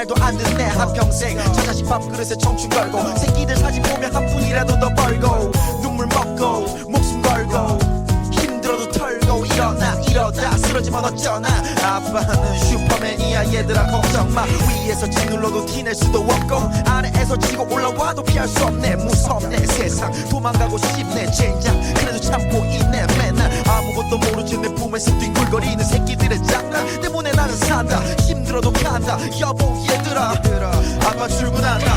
말도 안 듣네 한평생. 저 자식 밥그릇에 청춘 걸고 새끼들 사진 보면 한 푼이라도 더 벌고 눈물 먹고 목숨 걸고 힘들어도 털고 일어나 이러다. 쓰러지면 어쩌나. 아빠는 슈퍼맨이야 얘들아 걱정 마. 위에서 짓눌러도 티낼 수도 없고 아래에서 지고 올라와도 피할 수 없네. 무섭네 세상. 도망가고 싶네 젠장. 그래도 참고 있네 아무것도 모르지 내 품에서 뒹굴거리는 새끼들의 장난 때문에 나는 산다. 힘들어도 간다. 여보 얘들아. 아빠 출근한다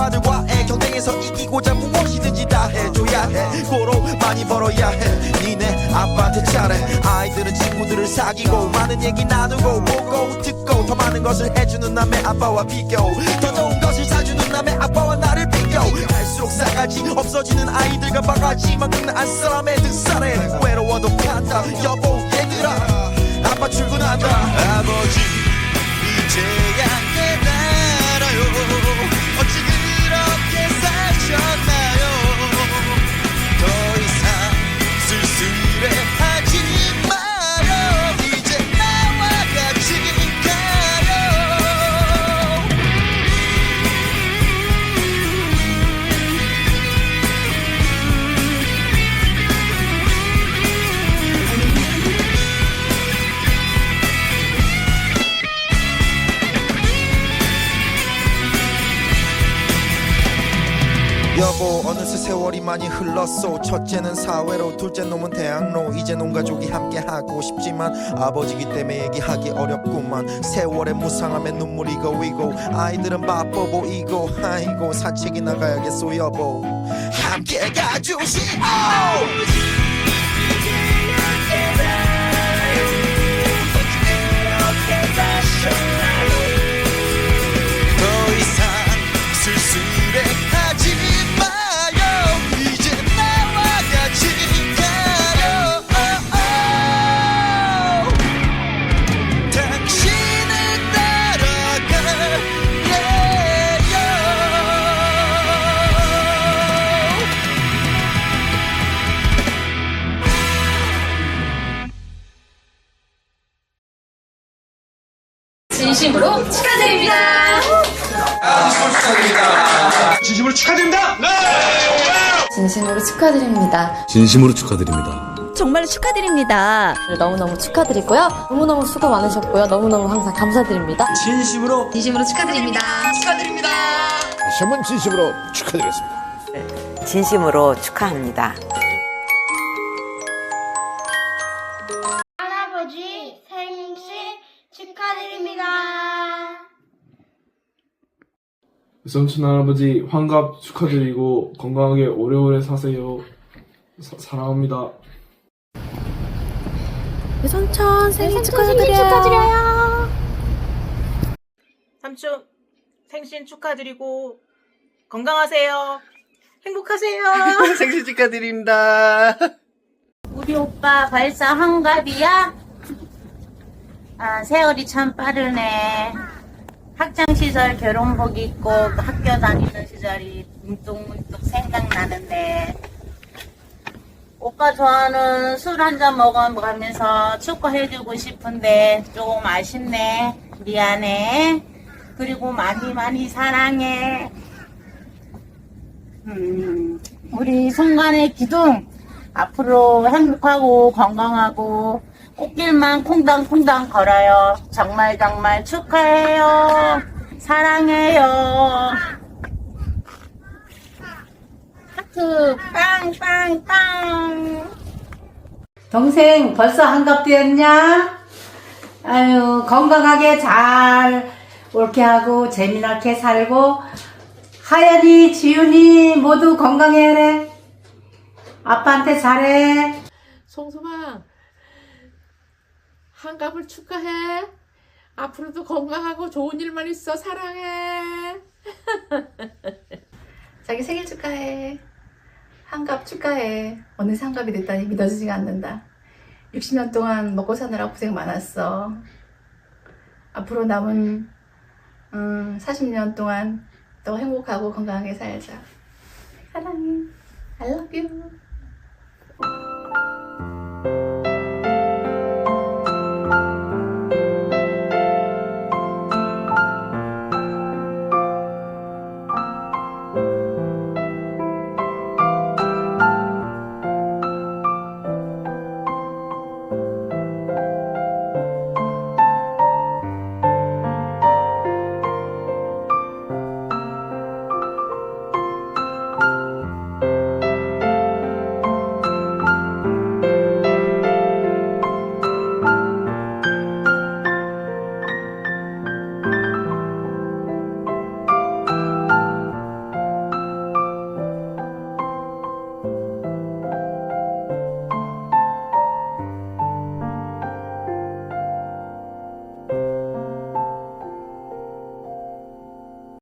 아빠들과의 경쟁에서 이기고자 무엇이든지 다 해줘야 해. 고로 많이 벌어야 해. 니네 아빠한테 잘해. 아이들은 친구들을 사귀고 많은 얘기 나누고 보고 듣고 더 많은 것을 해주는 남의 아빠와 비교. 더 좋은 것을 사주는 남의 아빠와 나를 비교. 갈수록 싸가지 없어지는 아이들과 바가지만큼 안 사람의 등살에 외로워도 간다. 여보 얘들아. 아빠 출근한다. 아버지 세월이 많이 흘렀소. 첫째는 사회로 둘째 놈은 대학로. 이제 온 가족이 함께 하고 싶지만 아버지기 때문에 얘기하기 어렵구만. 세월의 무상함에 눈물이 고이고 아이들은 바빠 보이고 아이고 산책이 나가야겠소 여보. 함께 가주시오 진심으로 축하드립니다. 진심으로 축하드립니다. 진심으로 축하드립니다. 진심으로 축하드립니다. 정말로 축하드립니다. 너무너무 축하드리고요. 너무너무 수고 많으셨고요. 너무너무 항상 감사드립니다. 진심으로 진심으로 축하드립니다. 다시 한번 진심으로 축하드리겠습니다. 진심으로 축하합니다. 삼촌 할아버지 환갑 축하드리고 건강하게 오래오래 사세요. 사, 사랑합니다. 삼촌 생일 축하드려요. 삼촌 생신 축하드리고 건강하세요. 행복하세요. 생신 축하드립니다. 우리 오빠 벌써 한갑이야? 아, 세월이 참 빠르네. 학창시절 결혼복 입고 그 학교 다니는 시절이 문득문득 생각나는데. 오빠 좋아하는 술 한 잔 먹어가면서 축하해주고 싶은데 조금 아쉽네. 미안해. 그리고 많이 많이 사랑해. 음, 우리 순간의 기둥 앞으로 행복하고 건강하고 꽃길만 콩당콩당 걸어요. 정말 정말 축하해요. 사랑해요. 하트 빵빵빵. 동생 벌써 한갑 되었냐? 아유 건강하게 잘 옳게 하고 재미나게 살고 하연이 지훈이 모두 건강해야 해 아빠한테 잘해 송소마 한갑을 축하해. 앞으로도 건강하고 좋은 일만 있어. 사랑해. 자기 생일 축하해. 한갑 축하해. 어느 한갑이 됐다니 믿어지지가 않는다. 60년 동안 먹고 사느라 고생 많았어. 앞으로 남은 음, 40년 동안 더 행복하고 건강하게 살자. 사랑해. I love you.